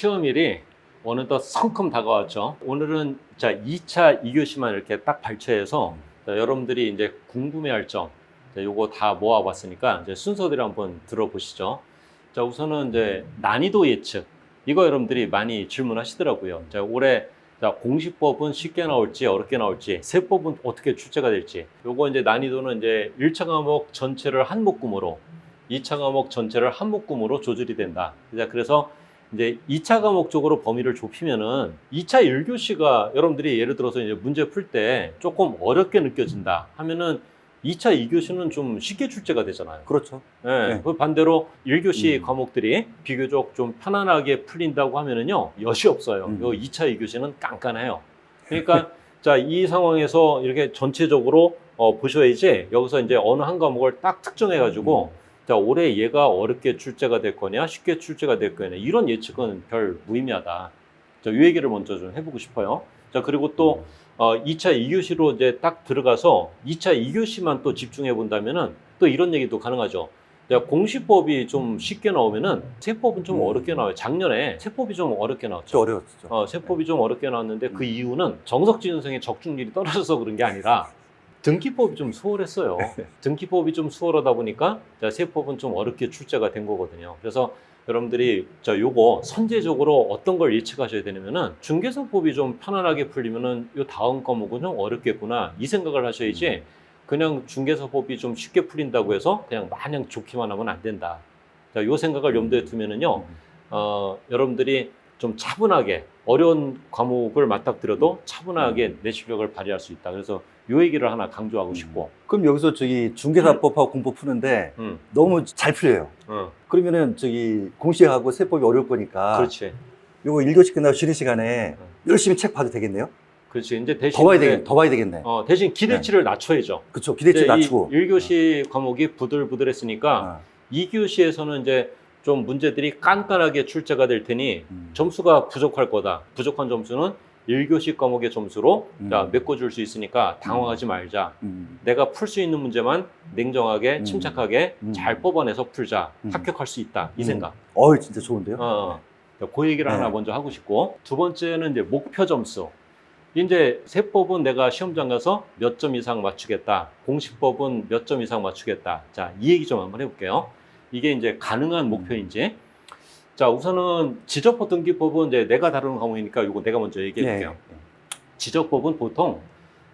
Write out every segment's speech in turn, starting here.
시험일이 어느덧 성큼 다가왔죠. 오늘은 자 2차 2교시만 이렇게 딱 발췌해서 자, 여러분들이 이제 궁금해할 점, 자, 요거 다 모아봤으니까 이제 순서대로 한번 들어보시죠. 자 우선은 이제 난이도 예측 이거 여러분들이 많이 질문하시더라고요. 자 올해 자 공시법은 쉽게 나올지 어렵게 나올지 세법은 어떻게 출제가 될지 요거 이제 난이도는 이제 1차 과목 전체를 한 묶음으로 2차 과목 전체를 한 묶음으로 조절이 된다. 자, 그래서 이제 2차 과목 쪽으로 범위를 좁히면은 2차 1교시가 여러분들이 예를 들어서 이제 문제 풀 때 조금 어렵게 느껴진다 하면은 2차 2교시는 좀 쉽게 출제가 되잖아요. 그렇죠. 네. 네. 그 반대로 1교시 음. 과목들이 비교적 좀 편안하게 풀린다고 하면은요, 여시 없어요. 음. 요 2차 2교시는 깐깐해요. 그러니까 자, 이 상황에서 이렇게 전체적으로 어, 보셔야지 여기서 이제 어느 한 과목을 딱 특정해 가지고 자, 올해 얘가 어렵게 출제가 될 거냐, 쉽게 출제가 될 거냐, 이런 예측은 별 무의미하다. 자, 이 얘기를 먼저 좀 해보고 싶어요. 자, 그리고 또, 어, 2차 2교시로 이제 딱 들어가서 2차 2교시만 또 집중해 본다면은 또 이런 얘기도 가능하죠. 자, 공시법이 좀 쉽게 나오면은 세법은 좀 음. 어렵게 나와요. 작년에 세법이 좀 어렵게 나왔죠. 좀 어려웠죠. 어, 세법이 좀 어렵게 나왔는데 그 음. 이유는 정석진 선생의 적중률이 떨어져서 그런 게 아니라 등기법이 좀 수월했어요. 등기법이 좀 수월하다 보니까 자, 세법은 좀 어렵게 출제가 된 거거든요. 그래서 여러분들이 저 요거 선제적으로 어떤 걸 예측하셔야 되냐면은 중개사법이 좀 편안하게 풀리면은 요 다음 과목은 좀 어렵겠구나 이 생각을 하셔야지 그냥 중개사법이 좀 쉽게 풀린다고 해서 그냥 마냥 좋기만 하면 안 된다. 자, 요 생각을 염두에 두면은요. 어, 여러분들이 좀 차분하게 어려운 과목을 맞닥뜨려도 차분하게 내 실력을 발휘할 수 있다. 그래서 요 얘기를 하나 강조하고 음. 싶고. 그럼 여기서 저기 중개사법하고 공법 푸는데 음, 너무 잘 풀려요. 어, 그러면은 저기 공시하고 세법이 어려울 거니까 그렇지, 요거 1교시 끝나고 쉬는 시간에 음. 열심히 책 봐도 되겠네요? 그렇지. 이제 대신 더 봐야 되겠네. 더 봐야 되겠네. 어, 대신 기대치를 낮춰야죠. 그쵸. 기대치 낮추고. 1교시 과목이 부들부들했으니까 어. 2교시에서는 이제 좀 문제들이 깐깐하게 출제가 될 테니 음. 점수가 부족할 거다. 부족한 점수는 1교시 과목의 점수로 음. 자, 메꿔줄 수 있으니까 당황하지 말자. 음. 내가 풀 수 있는 문제만 냉정하게 음. 침착하게 음. 잘 뽑아내서 풀자 음. 합격할 수 있다 이 음. 생각 어이, 진짜 좋은데요? 어, 그 얘기를 네. 하나 먼저 하고 싶고 두 번째는 이제 목표 점수 이제 세법은 내가 시험장 가서 몇 점 이상 맞추겠다 공시법은 몇 점 이상 맞추겠다 자 이 얘기 좀 한번 해볼게요 이게 이제 가능한 음. 목표인지 자 우선은 지적법 등기법은 이제 내가 다루는 과목이니까 이거 내가 먼저 얘기해 볼게요 예. 지적법은 보통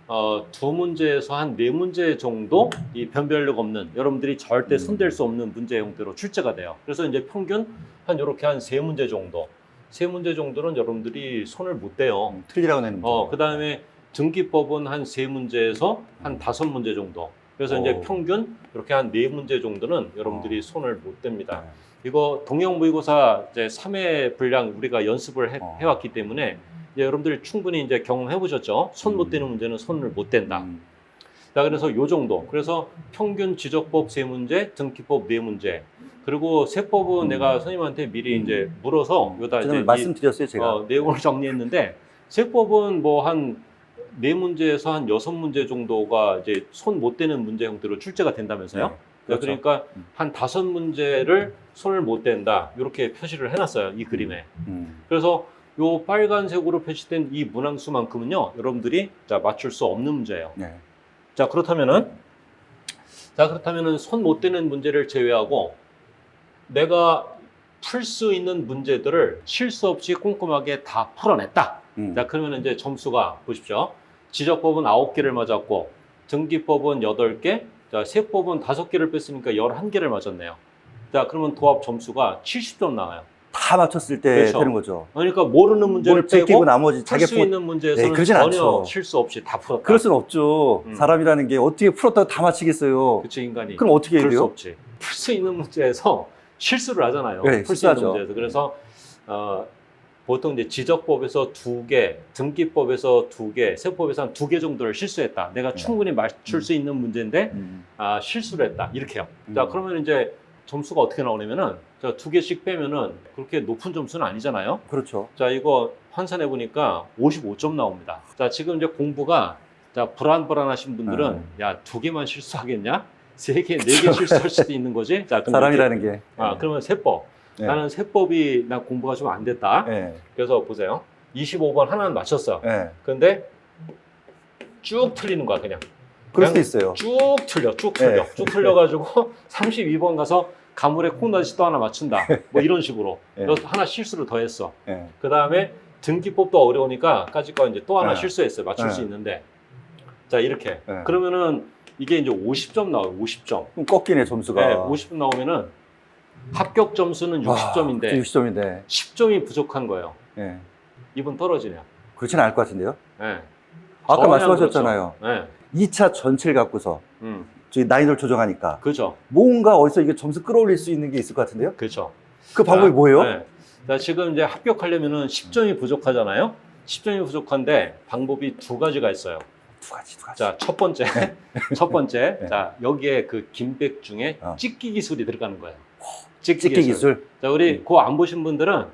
어, 두 문제에서 한 네 문제 정도 이 변별력 없는 여러분들이 절대 음. 손댈 수 없는 문제 형태로 출제가 돼요. 그래서 이제 평균 한 이렇게 한 세 문제 정도, 세 문제 정도는 여러분들이 손을 못 대요. 음, 틀리라고 내는 문제. 어, 그 다음에 등기법은 한 세 문제에서 한 다섯 문제 정도. 그래서 이제 오. 평균 이렇게 한 네 문제 정도는 여러분들이 어. 손을 못 댑니다. 네. 이거 동영 모의고사 이제 3회 분량 우리가 연습을 해, 어. 해왔기 때문에 이제 여러분들이 충분히 이제 경험해 보셨죠. 손못 음. 대는 문제는 손을 못 댄다. 음. 자, 그래서 요 정도. 그래서 평균 지적법 세 문제, 등기법 네 문제. 그리고 세법은 음. 내가 선생님한테 미리 음. 이제 물어서 요다 이제 말씀드렸어요, 제가. 어, 내용을 정리했는데 세법은 뭐한 네 문제에서 한 여섯 문제 정도가 이제 손 못 대는 문제 형태로 출제가 된다면서요? 네, 자, 그렇죠. 그러니까 음. 한 다섯 문제를 손을 못 댄다. 이렇게 표시를 해놨어요. 이 그림에. 음. 그래서 요 빨간색으로 표시된 이 문항수만큼은요, 여러분들이 자 맞출 수 없는 문제예요. 네. 자 그렇다면은 자 그렇다면은 손 못 대는 문제를 제외하고 내가 풀 수 있는 문제들을 실수 없이 꼼꼼하게 다 풀어냈다. 음. 자 그러면 이제 점수가 보십시오. 지적법은 9개를 맞았고 등기법은 8개, 자 세법은 5개를 뺐으니까 11개를 맞았네요. 자 그러면 도합 점수가 70점 나와요. 다 맞췄을 때 그렇죠. 되는 거죠. 그러니까 모르는 문제를 빼고 나머지 풀 자기 수폰 있는 문제에서는 네, 그러진 전혀 않죠. 실수 없이 다 풀었다. 그럴 수는 없죠. 음. 사람이라는 게 어떻게 풀었다고 다 맞히겠어요. 그치 인간이. 그럼 어떻게 해야 풀수 돼요? 없지. 풀 수 있는 문제에서 실수를 하잖아요. 네, 풀 수 있는. 문제에서. 그래서 어, 보통 이제 지적법에서 두 개, 등기법에서 두 개, 세법에서 한 두 개 정도를 실수했다. 내가 네. 충분히 맞출 음. 수 있는 문제인데 음. 아, 실수를 했다. 이렇게요. 음. 자, 그러면 이제 점수가 어떻게 나오냐면은 자, 두 개씩 빼면은 그렇게 높은 점수는 아니잖아요. 그렇죠. 자, 이거 환산해 보니까 55점 나옵니다. 자, 지금 이제 공부가 자, 불안불안하신 분들은 음. 야, 두 개만 실수하겠냐? 세 개, 네 개 실수할 수도 있는 거지. 자, 그럼 사람이라는 게. 아, 네. 그러면 세법. 네. 나는 세법이 나 공부가 좀 안 됐다. 예. 그래서 보세요. 25번 하나는 맞췄어. 예. 근데 쭉 틀리는 거야 그냥. 그럴 수도 그냥 있어요. 쭉 틀려, 쭉 틀려, 네. 쭉 틀려가지고 32번 가서 가물에 콩다시 또 하나 맞춘다. 뭐 이런 식으로. 네. 너 하나 실수를 더 했어. 예. 그 다음에 등기법도 어려우니까 까짓 거 이제 또 하나 네. 실수했어요. 맞출 네. 수 있는데. 자, 이렇게. 네. 그러면은 이게 이제 50점 나와요. 50점. 그럼 꺾이네 점수가. 네, 50점 나오면은 합격 점수는 60점인데 60점인데. 10점이 부족한 거예요. 예. 이분 떨어지네요. 그렇지는 않을 것 같은데요. 네. 아까 전혀 말씀하셨잖아요. 그렇죠. 네. 2차 전체를 갖고서 음, 저희 난이도를 조정하니까 그죠. 뭔가 어디서 이게 점수 끌어올릴 수 있는 게 있을 것 같은데요. 그죠. 그 방법이 자, 뭐예요? 네. 자, 지금 이제 합격하려면은 10점이 부족하잖아요. 10점이 부족한데 방법이 두 가지가 있어요. 두 가지, 두 가지. 자, 첫 번째. 첫 번째. 네. 자, 여기에 그 김백 중에 어. 찍기 기술이 들어가는 거예요. 찍기, 찍기 기술. 기술. 자, 우리 음. 그거 안 보신 분들은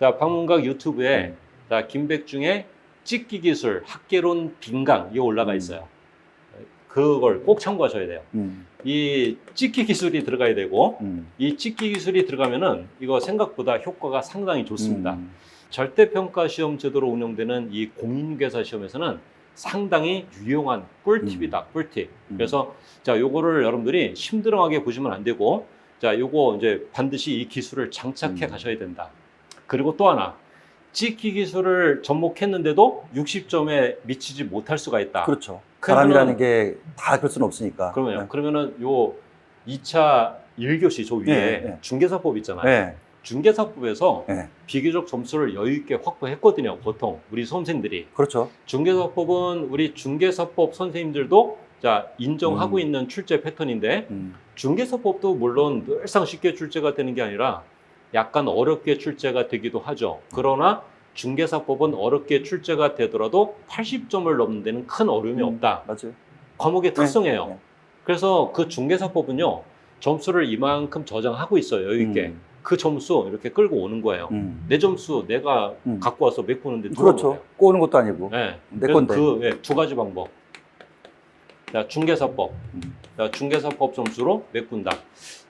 자, 방문각 유튜브에 음. 자, 김백 중에 찍기 기술 학개론 빈강 이거 올라가 음. 있어요. 그걸 꼭 참고하셔야 돼요. 음, 이 찍기 기술이 들어가야 되고 음. 이 찍기 기술이 들어가면은 이거 생각보다 효과가 상당히 좋습니다. 음. 절대평가 시험 제도로 운영되는 이 공인중개사 시험에서는 상당히 유용한 꿀팁이다, 꿀팁. 음. 그래서 자, 요거를 여러분들이 심드렁하게 보시면 안 되고 자, 요거 이제 반드시 이 기술을 장착해 음. 가셔야 된다. 그리고 또 하나. 찍기 기술을 접목했는데도 60점에 미치지 못할 수가 있다. 그렇죠. 사람이라는 게 다 그럴 수는 없으니까. 그러면요. 네. 그러면은 요 2차 1교시 저 위에 네, 네. 중개사법 있잖아요. 네. 중개사법에서 네. 비교적 점수를 여유 있게 확보했거든요. 보통 우리 선생들이 그렇죠. 중개사법은 우리 중개사법 선생님들도 자 인정하고 음. 있는 출제 패턴인데 음. 중개사법도 물론 늘상 쉽게 출제가 되는 게 아니라 약간 어렵게 출제가 되기도 하죠. 그러나 중개사법은 어렵게 출제가 되더라도 80점을 넘는 데는 큰 어려움이 음. 없다. 맞아요. 과목의 특성이에요. 네. 그래서 그 중개사법은요 점수를 이만큼 저장하고 있어요 여유 있게 음. 그 점수 이렇게 끌고 오는 거예요. 음. 내 점수 내가 음. 갖고 와서 메꾸는데 누가 그렇죠. 꼬는 것도 아니고. 네. 내 건데. 그, 예, 두 가지 방법. 자, 중개사법. 중개사법 점수로 메꾼다.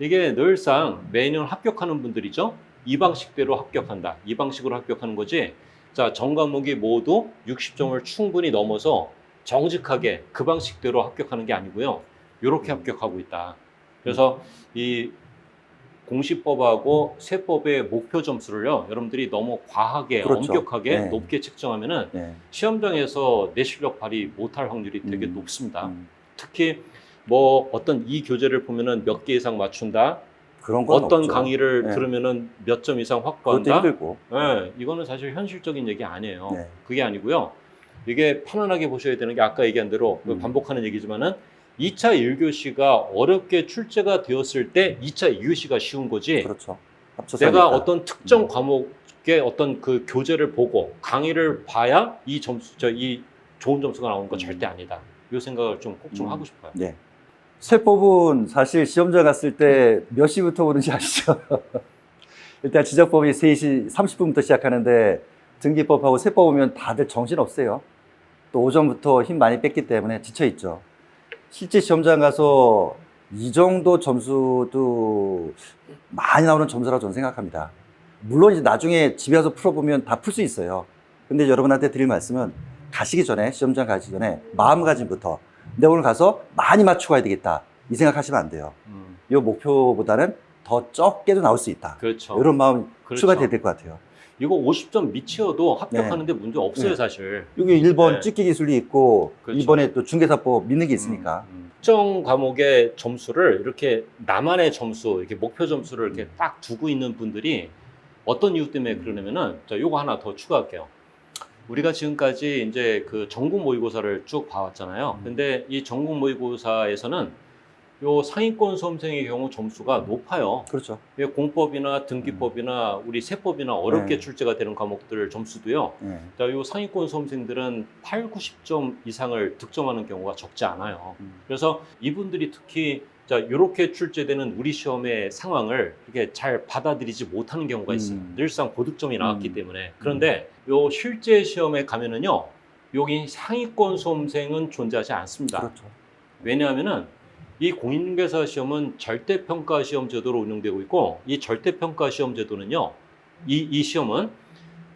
이게 늘상 매년 합격하는 분들이죠. 이 방식대로 합격한다. 이 방식으로 합격하는 거지. 자, 전 과목이 모두 60점을 충분히 넘어서 정직하게 그 방식대로 합격하는 게 아니고요. 이렇게 음. 합격하고 있다. 그래서 이 공시법하고 세법의 목표 점수를요, 여러분들이 너무 과하게, 그렇죠. 엄격하게 네. 높게 측정하면은 네. 시험장에서 내 실력 발휘 못할 확률이 되게 음. 높습니다. 음. 특히 뭐 어떤 이 교재를 보면은 몇 개 이상 맞춘다, 그런 건 어떤 없죠. 강의를 네. 들으면은 몇 점 이상 확보한다. 힘들고. 네, 이거는 사실 현실적인 얘기 아니에요. 네. 그게 아니고요. 이게 편안하게 보셔야 되는 게 아까 얘기한 대로 그 음. 반복하는 얘기지만은 2차 1교시가 어렵게 출제가 되었을 때 2차 2교시가 쉬운 거지. 그렇죠. 합쳐서 내가 하니까. 어떤 특정 음. 과목의 어떤 그 교재를 보고 강의를 봐야 이 점수, 저 이 좋은 점수가 나오는 거 음. 절대 아니다. 이 생각을 좀 꼭좀 음. 하고 싶어요. 네. 세법은 사실 시험장 갔을 때 몇 시부터 오는지 아시죠? 일단 지적법이 3시 30분부터 시작하는데 등기법하고 세법 오면 다들 정신 없어요. 또 오전부터 힘 많이 뺐기 때문에 지쳐 있죠. 실제 시험장 가서 이 정도 점수도 많이 나오는 점수라고 저는 생각합니다. 물론 이제 나중에 집에 와서 풀어보면 다 풀 수 있어요. 근데 여러분한테 드릴 말씀은 가시기 전에 시험장 가시기 전에 마음가짐부터 내가 오늘 가서 많이 맞추고 가야 되겠다 이 생각하시면 안 돼요. 음, 이 목표보다는 더 적게도 나올 수 있다. 그렇죠. 이런 마음 그렇죠. 추가돼야 될 것 같아요. 이거 50점 미치어도 합격하는데 문제 없어요, 네. 사실. 여기 1번 네. 찍기 기술이 있고 그렇죠. 2번에 또 중개사법 믿는 게 있으니까. 음, 음. 특정 과목의 점수를 이렇게 나만의 점수, 이렇게 목표 점수를 이렇게 음. 딱 두고 있는 분들이 어떤 이유 때문에 그러냐면은 자, 요거 하나 더 추가할게요. 우리가 지금까지 이제 그 전국 모의고사를 쭉 봐왔잖아요. 음. 근데 이 전국 모의고사에서는 요 상위권 수험생의 경우 점수가 높아요. 그렇죠. 예, 공법이나 등기법이나 우리 세법이나 어렵게 네. 출제가 되는 과목들 점수도요. 네. 자, 요 상위권 수험생들은 8, 90점 이상을 득점하는 경우가 적지 않아요. 음. 그래서 이분들이 특히 자, 이렇게 출제되는 우리 시험의 상황을 이렇게 잘 받아들이지 못하는 경우가 있어요. 음. 늘상 고득점이 나왔기 음. 때문에. 그런데 요 실제 시험에 가면은요. 여기 상위권 수험생은 존재하지 않습니다. 그렇죠. 왜냐하면은 이 공인중개사 시험은 절대평가 시험 제도로 운영되고 있고 이 절대평가 시험 제도는요. 이, 이 시험은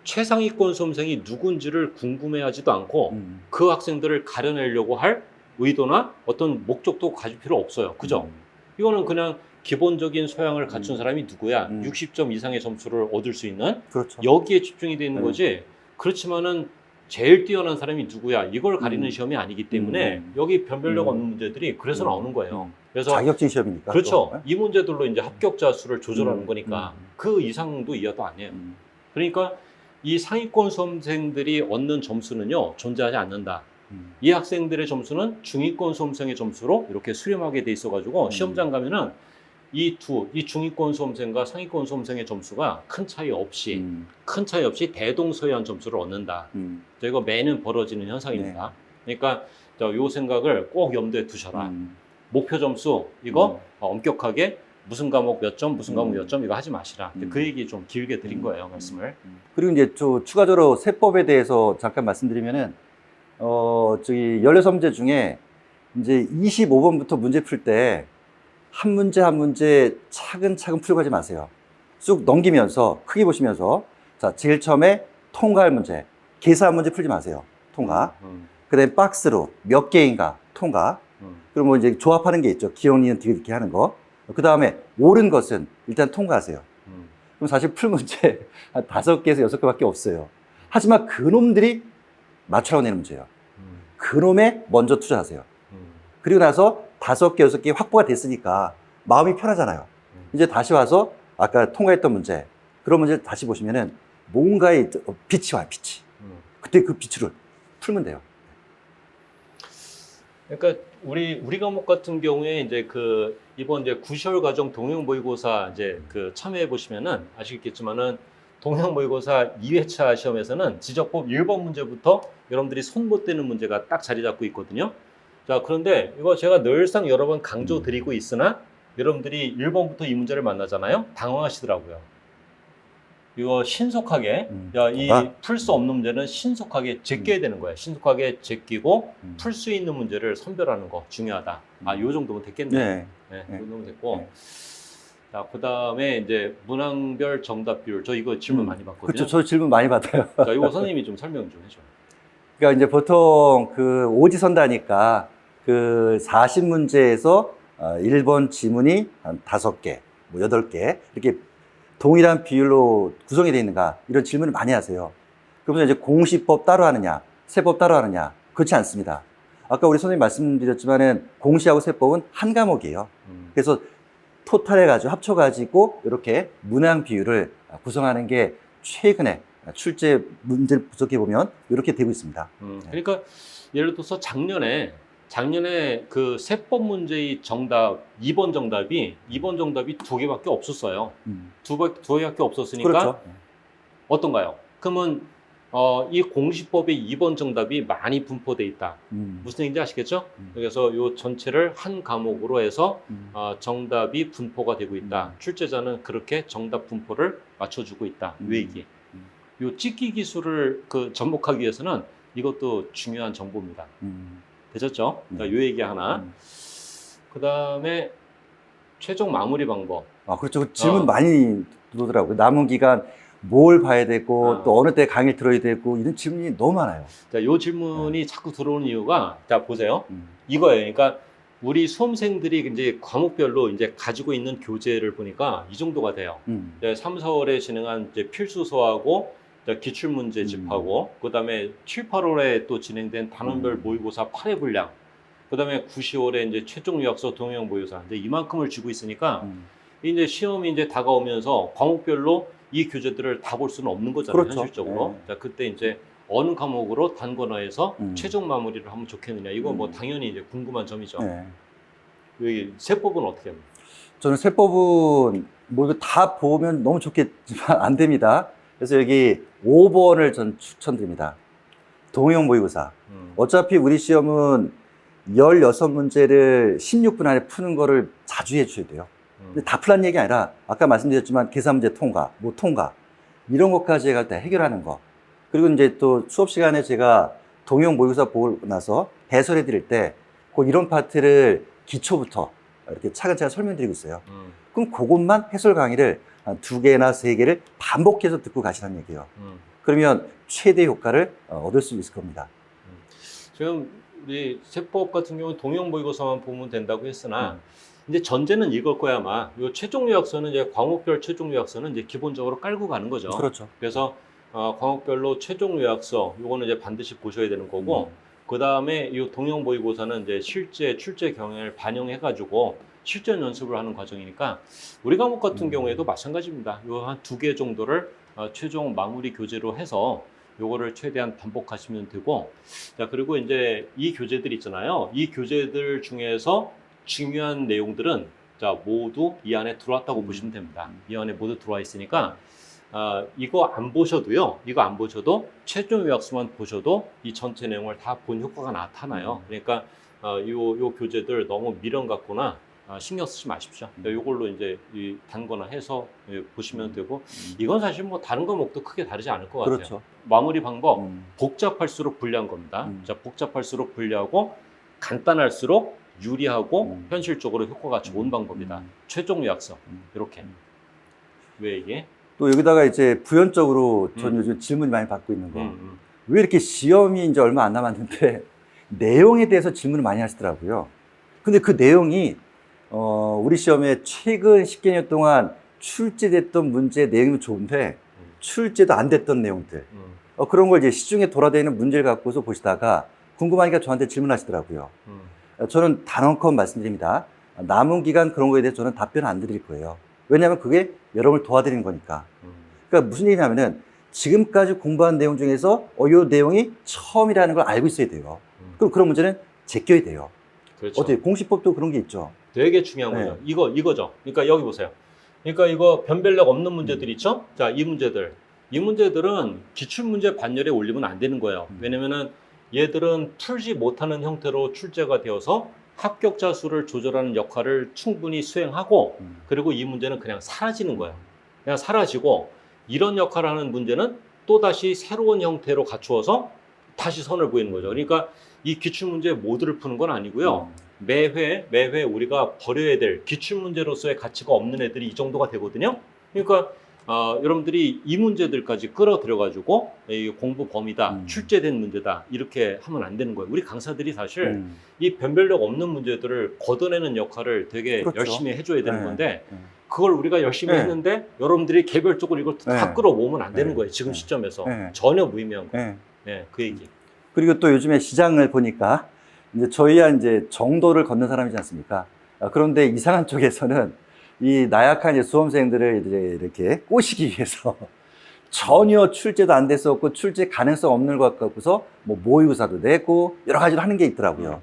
최상위권 수험생이 누군지를 궁금해하지도 않고 음. 그 학생들을 가려내려고 할 의도나 어떤 목적도 가질 필요 없어요. 그죠? 음. 이거는 그냥 기본적인 소양을 갖춘 음. 사람이 누구야? 음. 60점 이상의 점수를 얻을 수 있는 그렇죠. 여기에 집중이 있는 네. 거지. 그렇지만은 제일 뛰어난 사람이 누구야? 이걸 가리는 음. 시험이 아니기 때문에 음. 여기 변별력 음. 없는 문제들이 그래서 음. 나오는 거예요. 음. 그래서 자격증 시험이니까. 그렇죠. 또. 이 문제들로 이제 합격자 수를 조절하는 음. 거니까 음. 그 이상도 이하도 아니에요. 음. 그러니까 이 상위권 수험생들이 얻는 점수는요 존재하지 않는다. 음. 이 학생들의 점수는 중위권 수험생의 점수로 이렇게 수렴하게 돼 있어가지고 음. 시험장 가면은 이 두, 이 중위권 수험생과 상위권 수험생의 점수가 큰 차이 없이 음. 큰 차이 없이 대동소이한 점수를 얻는다. 음. 자, 이거 매년 벌어지는 현상입니다. 그러니까 자, 요 생각을 꼭 염두에 두셔라. 음. 목표 점수 이거 음. 어, 엄격하게 무슨 과목 몇 점, 무슨 과목 음. 몇점 이거 하지 마시라. 근데 음. 그 얘기 좀 길게 드린 음. 거예요, 말씀을. 그리고 이제 저 추가적으로 세법에 대해서 잠깐 말씀드리면은 어 저기 16문제 중에 이제 25번부터 문제 풀 때 한 문제 한 문제 차근차근 풀고 가지 마세요. 쑥 넘기면서 크게 보시면서 자, 제일 처음에 통과할 문제. 계산 문제 풀지 마세요. 통과. 음, 그다음에 박스로 몇 개인가 통과. 음, 그리고 뭐 이제 조합하는 게 있죠. 기억, 니은, 디귿 이렇게 하는 거. 그 다음에 옳은 것은 일단 통과하세요. 음. 그럼 사실 풀 문제 한 다섯 개에서 여섯 개밖에 없어요. 하지만 그놈들이 맞추라고 내는 문제예요. 음, 그놈에 먼저 투자하세요. 음. 그리고 나서 다섯 개, 여섯 개 확보가 됐으니까 마음이 편하잖아요. 음. 이제 다시 와서 아까 통과했던 문제, 그런 문제를 다시 보시면은 뭔가의 빛이 와요, 빛이. 음. 그때 그 빛으로 풀면 돼요. 그러니까 우리 우리 과목 같은 경우에 이제 그 이번 이제 구시월 과정 동형 모의고사 이제 그 참여해 보시면은 아시겠지만은 동형 모의고사 2회차 시험에서는 지적법 1번 문제부터 여러분들이 손 못 대는 문제가 딱 자리 잡고 있거든요. 자, 그런데 이거 제가 늘상 여러 번 강조 드리고 있으나 여러분들이 1번부터 이 문제를 만나잖아요. 당황하시더라고요. 이거 신속하게 음. 야, 이 아. 풀수 없는 문제는 신속하게 제껴야 되는 거예요. 신속하게 제끼고 음. 풀수 있는 문제를 선별하는 거 중요하다. 아, 요 정도면 됐겠네요. 네. 네, 네. 요 정도면 됐고. 네. 자, 그 다음에 이제 문항별 정답 비율. 저 이거 질문 음. 많이 받거든요. 그렇죠. 저 질문 많이 받아요. 자, 이거 선생님이 좀 설명 좀 해줘. 그러니까 이제 보통 그 오지선다니까 그 40문제에서 1번 지문이 한 5개, 뭐 8개 이렇게 동일한 비율로 구성이 되어 있는가 이런 질문을 많이 하세요. 그러면서 이제 공시법 따로 하느냐, 세법 따로 하느냐 그렇지 않습니다. 아까 우리 선생님 말씀드렸지만은 공시하고 세법은 한 과목이에요. 음. 그래서 토탈해 가지고 합쳐 가지고 이렇게 문항 비율을 구성하는 게 최근에 출제 문제를 분석해 보면 이렇게 되고 있습니다. 음, 네. 그러니까 예를 들어서 작년에 작년에 그 세법 문제의 정답 2번 정답이 2번 정답이 두 개밖에 없었어요. 음. 두, 개- 두 개밖에 없었으니까 그렇죠. 어떤가요? 그러면 어, 이 공시법의 2번 정답이 많이 분포돼 있다. 음. 무슨 얘기인지 아시겠죠? 음. 그래서 이 전체를 한 과목으로 해서 음. 어, 정답이 분포가 되고 있다. 음. 출제자는 그렇게 정답 분포를 맞춰주고 있다. 음. 이 얘기. 음. 요 찍기 기술을 그 접목하기 위해서는 이것도 중요한 정보입니다. 음. 되셨죠? 네. 자, 요 얘기 하나. 음. 그 다음에 최종 마무리 방법. 아, 그렇죠. 그 질문 어. 많이 들어오더라고요. 남은 기간 뭘 봐야 되고 어. 또 어느 때 강의를 들어야 되고 이런 질문이 너무 많아요. 자, 요 질문이 자꾸 들어오는 이유가 자 보세요. 음. 이거예요. 그러니까 우리 수험생들이 이제 과목별로 이제 가지고 있는 교재를 보니까 이 정도가 돼요. 음. 이제 3, 4월에 진행한 이제 필수서하고 기출문제 음. 집하고 그다음에 7, 8월에 또 진행된 단원별 음. 모의고사 8회 분량 그다음에 9, 10월에 이제 최종 요약서 동영 모의고사 이제 이만큼을 쥐고 있으니까 음. 이제 시험이 이제 다가오면서 과목별로 이 교재들을 다 볼 수는 없는 거잖아요 그렇죠. 현실적으로 네. 자 그때 이제 어느 과목으로 단권화해서 음. 최종 마무리를 하면 좋겠느냐 이거 뭐 음. 당연히 이제 궁금한 점이죠 네. 여기 세법은 어떻게 합니까? 저는 세법은 뭐 이거 다 보면 너무 좋겠지만 안 됩니다. 그래서 여기 5번을 전 추천드립니다. 동영 모의고사. 음. 어차피 우리 시험은 16문제를 16분 안에 푸는 거를 자주 해주셔야 돼요. 음. 근데 다 풀란 얘기 아니라 아까 말씀드렸지만 계산 문제 통과, 뭐 통과 이런 것까지 해갈 때 해결하는 거. 그리고 이제 또 수업 시간에 제가 동영 모의고사 보고 나서 해설해 드릴 때 그 이런 파트를 기초부터 이렇게 차근차근 설명드리고 있어요. 음, 그럼 그것만 해설 강의를 한 두 개나 세 개를 반복해서 듣고 가시라는 얘기예요. 음. 그러면 최대 효과를 어, 얻을 수 있을 겁니다. 지금 우리 세법 같은 경우는 동형 모의고사만 보면 된다고 했으나 음. 이제 전제는 이걸 거야 아마 요 최종 요약서는 이제 과목별 최종 요약서는 이제 기본적으로 깔고 가는 거죠. 그렇죠. 그래서 어, 과목별로 최종 요약서 요거는 이제 반드시 보셔야 되는 거고 음. 그 다음에 이 동형 모의고사는 이제 실제 출제 경향을 반영해 가지고 실전 연습을 하는 과정이니까 우리 과목 같은 음. 경우에도 마찬가지입니다. 요 한 두 개 정도를 어, 최종 마무리 교재로 해서 요거를 최대한 반복하시면 되고 자 그리고 이제 이 교재들 있잖아요. 이 교재들 중에서 중요한 내용들은 자 모두 이 안에 들어왔다고 음. 보시면 됩니다. 이 안에 모두 들어와 있으니까 아, 이거 안 보셔도요. 이거 안 보셔도 최종 요약서만 보셔도 이 전체 내용을 다 본 효과가 나타나요. 음. 그러니까 어, 요, 요 교재들 너무 미련 갖거나 아, 신경 쓰지 마십시오. 음. 요걸로 이제 이 단거나 해서 예, 보시면 음. 되고 이건 사실 뭐 다른 과목도 크게 다르지 않을 것 같아요. 그렇죠. 마무리 방법 음. 복잡할수록 불리한 겁니다. 음. 자, 복잡할수록 불리하고 간단할수록 유리하고 음. 현실적으로 효과가 좋은 음. 방법이다. 음. 최종 요약서 음. 이렇게 음. 왜 이게? 또 여기다가 이제 부연적으로 전 음. 요즘 질문이 많이 받고 있는 거. 음, 음. 왜 이렇게 시험이 이제 얼마 안 남았는데 내용에 대해서 질문을 많이 하시더라고요. 근데 그 내용이 어, 우리 시험에 최근 10개 년 동안 출제됐던 문제 내용이 좋은데 음. 출제도 안 됐던 내용들 음, 어, 그런 걸 이제 시중에 돌아다니는 문제를 갖고서 보시다가 궁금하니까 저한테 질문하시더라고요. 음. 어, 저는 단언컨 말씀드립니다. 남은 기간 그런 거에 대해서 저는 답변 안 드릴 거예요. 왜냐하면 그게 여러분을 도와드리는 거니까. 음. 그러니까 무슨 얘기냐면은 지금까지 공부한 내용 중에서 어, 요 내용이 처음이라는 걸 알고 있어야 돼요. 음. 그럼 그런 문제는 제껴야 돼요. 그렇죠. 어떻게 공시법도 그런 게 있죠. 되게 중요한 네. 거죠. 이거 이거죠. 그러니까 여기 보세요. 그러니까 이거 변별력 없는 문제들 있죠? 자, 이 문제들. 이 문제들은 기출 문제 반열에 올리면 안 되는 거예요. 음. 왜냐면은 얘들은 풀지 못하는 형태로 출제가 되어서 합격자 수를 조절하는 역할을 충분히 수행하고 음. 그리고 이 문제는 그냥 사라지는 거예요. 그냥 사라지고 이런 역할을 하는 문제는 또 다시 새로운 형태로 갖추어서 다시 선을 보이는 거죠. 그러니까 이 기출 문제 모두를 푸는 건 아니고요. 음. 매회 매회 우리가 버려야 될 기출 문제로서의 가치가 없는 애들이 이 정도가 되거든요. 그러니까 어, 여러분들이 이 문제들까지 끌어들여 가지고 이 공부 범위다, 음. 출제된 문제다 이렇게 하면 안 되는 거예요. 우리 강사들이 사실 음. 이 변별력 없는 문제들을 걷어내는 역할을 되게 그렇죠. 열심히 해줘야 되는 네. 건데 네. 그걸 우리가 열심히 네. 했는데 여러분들이 개별적으로 이걸 다 네. 끌어모으면 안 되는 네. 거예요. 지금 네. 시점에서 네. 전혀 무의미한 거예요. 네. 네, 그 얘기. 그리고 또 요즘에 시장을 보니까 이제 저희야 이제 정도를 걷는 사람이지 않습니까? 아, 그런데 이상한 쪽에서는 이 나약한 이제 수험생들을 이제 이렇게 꼬시기 위해서 전혀 출제도 안 됐었고 출제 가능성 없는 것 같고서 뭐 모의고사도 내고 여러 가지를 하는 게 있더라고요.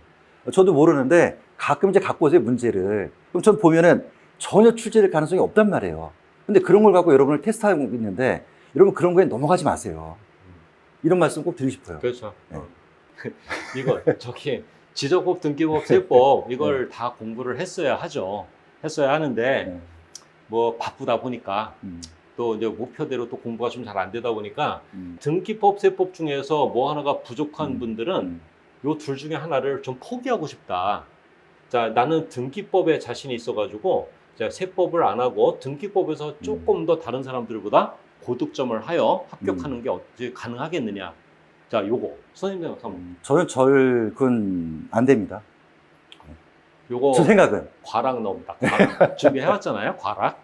저도 모르는데 가끔 이제 갖고 오세요 문제를. 그럼 전 보면은 전혀 출제될 가능성이 없단 말이에요. 근데 그런 걸 갖고 여러분을 테스트하고 있는데 여러분 그런 거에 넘어가지 마세요. 이런 말씀 꼭 드리고 싶어요. 그렇죠. 네. 어. 이거 저기 지적법 등기법 세법 이걸 다 공부를 했어야 하죠. 했어야 하는데 네. 뭐 바쁘다 보니까 음, 또 이제 목표대로 또 공부가 좀 잘 안 되다 보니까 음, 등기법 세법 중에서 뭐 하나가 부족한 음, 분들은 음, 요둘 중에 하나를 좀 포기하고 싶다. 자, 나는 등기법에 자신이 있어가지고 자, 세법을 안 하고 등기법에서 조금 더 다른 사람들보다 고득점을 하여 합격하는 게 어떻게 가능하겠느냐. 자, 요거 선생님 생각하면 음. 저는 절 그건 안 됩니다. 요거 저 생각은. 과락 나옵니다. 과락 준비해왔잖아요. 과락.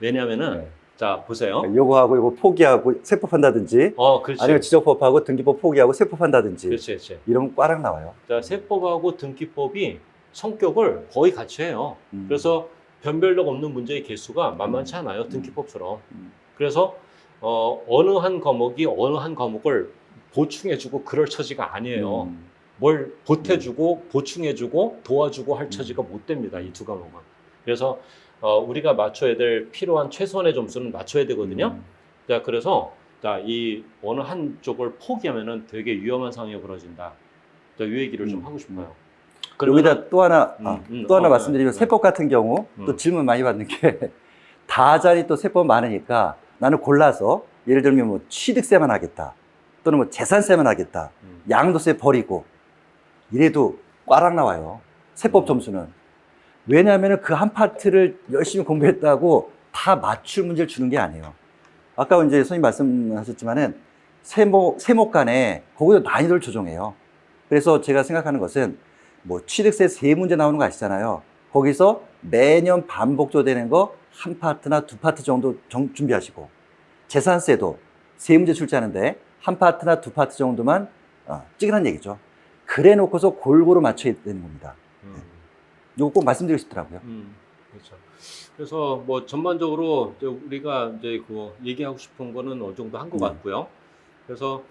왜냐면은 네. 자 보세요. 요거하고 요거 포기하고 세법 한다든지 어, 그렇지. 아니면 지적법하고 등기법 포기하고 세법 한다든지 그렇지, 그렇지. 이러면 꽈락 나와요. 자, 세법하고 등기법이 성격을 거의 같이 해요. 음. 그래서 변별력 없는 문제의 개수가 만만치 않아요. 등기법처럼. 음. 그래서 어, 어느 한 과목이 어느 한 과목을 보충해주고 그럴 처지가 아니에요. 음. 뭘 보태주고 보충해주고 도와주고 할 처지가 못 됩니다. 이 두 과목은. 그래서 어, 우리가 맞춰야 될 필요한 최소한의 점수는 맞춰야 되거든요. 음. 자, 그래서 자, 이 어느 한쪽을 포기하면은 되게 위험한 상황이 벌어진다. 자, 이 얘기를 좀 음. 하고 싶어요. 여기다 또 하나 음, 아, 음, 또 하나 어, 말씀드리면 네. 세법 같은 경우 음. 또 질문 많이 받는 게 다자리 또 세법 많으니까 나는 골라서 예를 들면 뭐 취득세만 하겠다 또는 뭐 재산세만 하겠다 음. 양도세 버리고 이래도 꽈락 나와요 세법 음. 점수는 왜냐하면 그 한 파트를 열심히 공부했다고 다 맞출 문제를 주는 게 아니에요. 아까 이제 선생님 말씀하셨지만은 세목, 세목 간에 거기서 난이도를 조정해요. 그래서 제가 생각하는 것은 뭐 취득세 세 문제 나오는 거 아시잖아요. 거기서 매년 반복조되는 거 한 파트나 두 파트 정도 정- 준비하시고 재산세도 세 문제 출제하는데 한 파트나 두 파트 정도만 어, 찍으라는 얘기죠. 그래 놓고서 골고루 맞춰야 되는 겁니다. 음. 요거 꼭 말씀드리고 싶더라고요. 음, 그렇죠. 그래서 뭐 전반적으로 이제 우리가 이제 그 얘기하고 싶은 거는 어느 정도 한것 네. 같고요. 그래서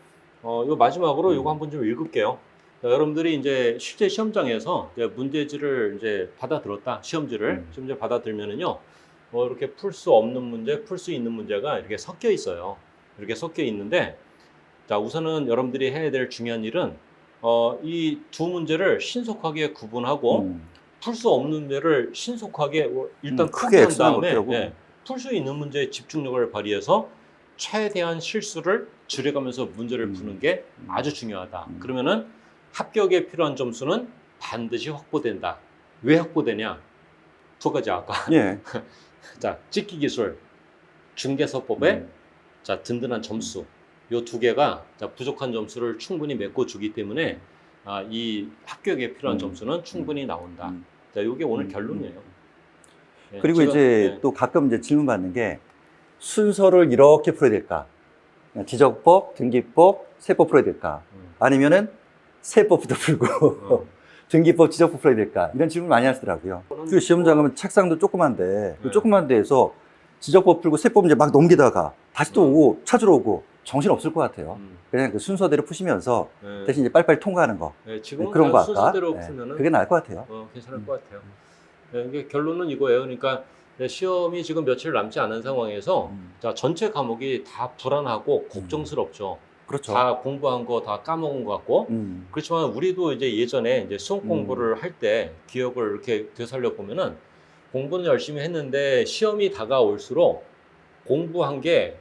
어, 요 마지막으로 음. 요거 한번 좀 읽을게요. 자, 여러분들이 이제 실제 시험장에서 이제 문제지를 이제 받아들었다. 시험지를 음. 시험지 받아들면은요. 뭐 이렇게 풀 수 없는 문제, 풀 수 있는 문제가 이렇게 섞여 있어요. 이렇게 섞여 있는데 자, 우선은 여러분들이 해야 될 중요한 일은 어, 이 두 문제를 신속하게 구분하고 음. 풀수 없는 문제를 신속하게 일단 음, 크게 한 다음에 못하고. 풀수 있는 문제에 집중력을 발휘해서 최대한 실수를 줄여가면서 문제를 음. 푸는 게 음. 아주 중요하다. 음. 그러면은 합격에 필요한 점수는 반드시 확보된다. 왜 확보되냐? 두 가지 아까 예. 자 찍기 기술, 중개서법의 음. 자 든든한 점수 요 두 개가 자, 부족한 점수를 충분히 메꿔주기 때문에 아, 이 합격에 필요한 음. 점수는 충분히 나온다. 음. 자, 이게 오늘 음, 결론이에요. 네, 그리고 제가- 이제 네. 또 가끔 이제 질문 받는 게 순서를 이렇게 풀어야 될까? 지적법, 등기법, 세법 풀어야 될까? 음, 아니면은 세법부터 풀고 어. 등기법, 지적법 풀어야 될까? 이런 질문 많이 하시더라고요. 그 시험장 가면 책상도 조그만데 그 네. 조그만 데에서 지적법 풀고 세법 이제 막 넘기다가 다시 또 음. 오고 찾으러 오고 정신 없을 것 같아요. 음, 그냥 그 순서대로 푸시면서 네. 대신 이제 빨리빨리 통과하는 거 네, 지금 그런 거 아까 순서대로 네, 풀면은 그게 나을 것 같아요. 어, 괜찮을 음. 것 같아요. 네, 이게 결론은 이거예요. 그러니까 네, 시험이 지금 며칠 남지 않은 상황에서 음. 자 전체 과목이 다 불안하고 걱정스럽죠. 그렇죠. 다 공부한 거 다 까먹은 것 같고 음. 그렇지만 우리도 이제 예전에 이제 수험 음. 공부를 할때 기억을 이렇게 되살려 보면은 공부는 열심히 했는데 시험이 다가올수록 공부한 게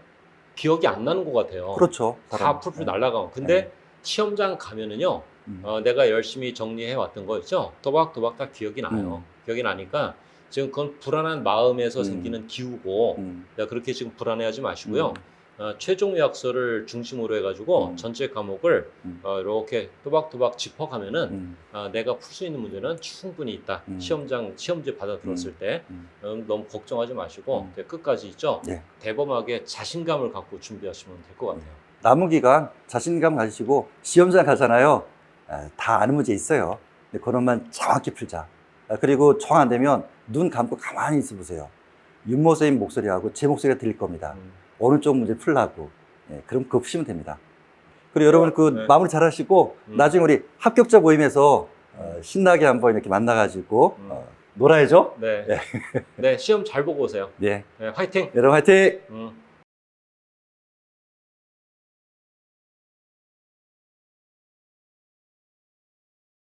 기억이 안 나는 것 같아요. 그렇죠. 다. 풀풀 네. 날아가고. 근데 네. 시험장 가면은요, 음. 어, 내가 열심히 정리해 왔던 거 있죠? 또박또박 다 기억이 나요. 기억이 나니까 지금 그건 불안한 마음에서 음. 생기는 기우고, 음. 야, 그렇게 지금 불안해하지 마시고요. 음. 어, 최종 요약서를 중심으로 해가지고 음. 전체 과목을 음. 어, 이렇게 또박또박 짚어가면은 음. 어, 내가 풀 수 있는 문제는 충분히 있다. 음. 시험장 시험지 받아 들었을 때 음. 어, 너무 걱정하지 마시고 음. 끝까지 있죠. 네. 대범하게 자신감을 갖고 준비하시면 될 것 같아요. 남은 기간 자신감 가지시고 시험장 가잖아요. 아, 다 아는 문제 있어요. 근데 그것만 정확히 풀자. 아, 그리고 정 안 되면 눈 감고 가만히 있어 보세요. 윤모 선생님 목소리하고 제 목소리가 들릴 겁니다. 음. 어느 쪽 문제 풀라고. 예, 그럼 그거 푸시면 됩니다. 그리고 여러분 그 네. 마무리 잘 하시고 음. 나중에 우리 합격자 모임에서 어, 신나게 한번 이렇게 만나가지고 음. 어, 놀아야죠. 네. 네. 네, 시험 잘 보고 오세요. 네. 네, 화이팅! 여러분 화이팅! 음.